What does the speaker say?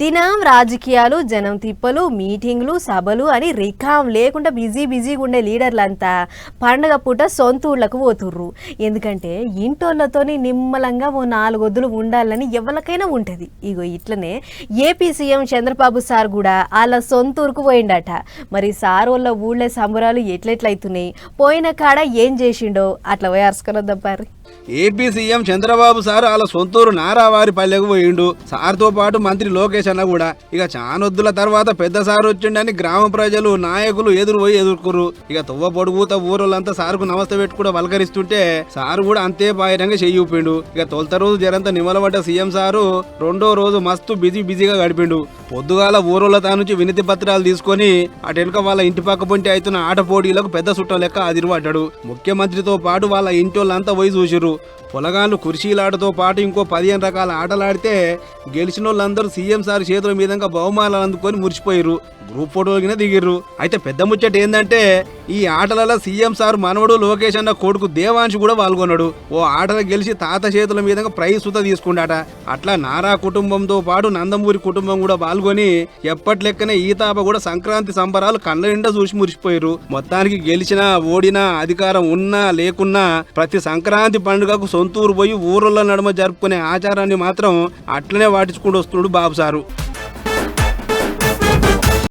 దినం రాజకీయాలు జనం తిప్పలు మీటింగ్లు సభలు అని రికాం లేకుండా బిజీ బిజీగా ఉండే లీడర్లంతా పండగ పూట సొంత ఊళ్ళకు పోతుర్రు. ఎందుకంటే ఇంటోళ్ళతోని నిమ్మలంగా ఓ నాలుగొద్దులు ఉండాలని ఎవరికైనా ఉంటుంది. ఇగో ఇట్లనే ఏపీ సీఎం చంద్రబాబు సార్ కూడా వాళ్ళ సొంత ఊరుకు పోయిండట. మరి సార్ వాళ్ళ ఊళ్ళే సంబరాలు ఎట్లెట్లయితున్నాయి? పోయిన కాడ ఏం చేసిండో అట్లా పోయి అరుసుకొనొద్దాం పారి. ఏపీ సీఎం చంద్రబాబు సార్ వాళ్ళ సొంతూరు నారావారి పల్లెకు పోయిండు. సార్తో పాటు మంత్రి లోకేష్ ఆలోచన కూడా. ఇక చానొద్దుల తర్వాత పెద్ద సార్ వచ్చిండని గ్రామ ప్రజలు నాయకులు ఎదురు పోయి ఎదుర్కొర్రు. ఇక తువ్వ పొడుగుత ఊరోళ్ళంతా సారుకు నమస్తే పెట్టి వలకరిస్తుంటే సారు కూడా అంతే బాయిరంగా చెయ్యి ఊపిండు. ఇక తొలత రోజు జరంత నిమలబడ్డ సీఎం సారు రెండో రోజు మస్తు బిజీ బిజీగా గడిపిండు. పొద్దుగాల ఊరోళ్ళ తా నుంచి వినతి పత్రాలు తీసుకొని అటు వెనుక వాళ్ళ ఇంటి పక్క పొంటి అవుతున్న ఆట పోటీలకు పెద్ద చుట్టం లెక్క అదిరిపడ్డాడు. ముఖ్యమంత్రితో పాటు వాళ్ళ ఇంటోళ్ళంతా పోయి చూసిరు పొలగాళ్ళు కుర్చీలాటతో పాటు ఇంకో పదిహేను రకాల ఆటలాడితే గెలిచిన వాళ్ళందరూ సీఎం సార్ చేతుల మీదంగా బహుమానాలు అందుకొని మురిసిపోయారు గ్రూప్ ఫోటోలు దిగిర్రు. అయితే పెద్ద ముచ్చట ఏంటంటే ఈ ఆటలలో సీఎం సార్ మనవడు లోకేష్ అన్న కొడుకు దేవాంశి కూడా పాల్గొన్నాడు. ఓ ఆటలు గెలిచి తాత చేతుల మీదంగా ప్రైజ్ సుత తీసుకుండాట. అట్లా నారా కుటుంబంతో పాటు నందమూరి కుటుంబం కూడా పాల్గొని ఎప్పటి లెక్కనే కూడా సంక్రాంతి సంబరాలు కళ్ళ నిండా చూసి మురిసిపోయారు మొత్తానికి గెలిచినా ఓడినా అధికారం ఉన్నా లేకున్నా ప్రతి సంక్రాంతి పండుగకు సొంతూరు పోయి ఊర్ల నడుమ జరుపుకునే ఆచారాన్ని మాత్రం అట్లనే వాటించుకుంటూ వస్తున్నాడు బాబు సారు.